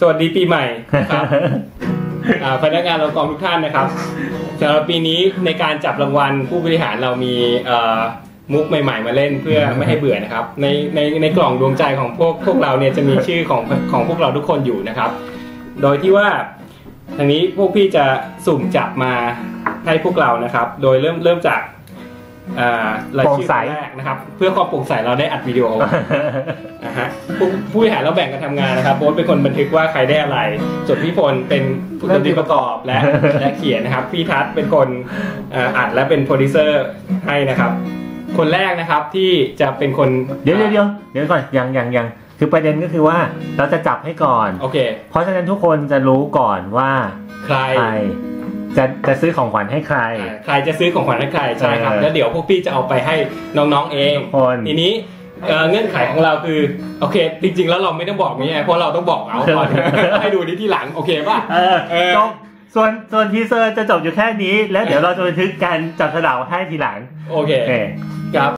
สวัสดีปีใหม่นะครับพนักงานเรากองทุกท่านนะครับสำหรับปีนี้ในการจับรางวัลผู้บริหารเรามีมุกใหม่ ๆ มาเล่นเพื่อไม่ให้เบื่อนะครับ ในในในกล่องดวงใจของพวกพวกเราเนี่ยจะมีชื่อของของพวกเราทุกคนอยู่นะครับ โดยที่ว่าทางนี้พวกพี่จะสุ่มจับมาให้พวกเรานะครับ โดยเริ่มเริ่มจาก โปร่งใสคนแรกนะครับ เพื่อความโปร่งใสเราได้อัดวิดีโอนะฮะผู้ผู้บริหารเราแบ่งกันทำงานนะครับโบ๊ทเป็นคนบันทึกว่าใครได้อะไรส่วนพี่พลเป็นผู้ดนตรีประกอบและและเขียนนะครับ พี่ทัศน์เป็นคนเอ่ออัดและเป็นโปรดิวเซอร์ให้นะครับ คนแรกนะครับที่จะเป็นคนเดี๋ยวเดี๋ยวเดี๋ยวเดี๋ยวก่อนยังยังยังคือประเด็นก็คือว่าเราจะจับให้ก่อนโอเคเพราะฉะนั้นทุกคนจะรู้ก่อนว่าใครใคร จะจะซื้อของขวัญให้ใคร ใครจะซื้อของขวัญให้ใครใช่ครับเออแล้วเดี๋ยวพวกพี่จะเอาไปให้น้องๆเองทุกคนทีนี้เอ่อเงื่อนไขของเราคือโอเค จริง ๆ แล้วเราไม่ต้องบอกนี่ไงเพราะเราต้องบอกเอาก่อนให้ดูนี้ที่หลังโอเคป่ะเออเออจบส่วนส่วนทีเซอร์จะจบอยู่แค่นี้ แล้วเดี๋ยวเราจะบันทึกการจับสลากให้ทีหลัง โอเคโอเคครับ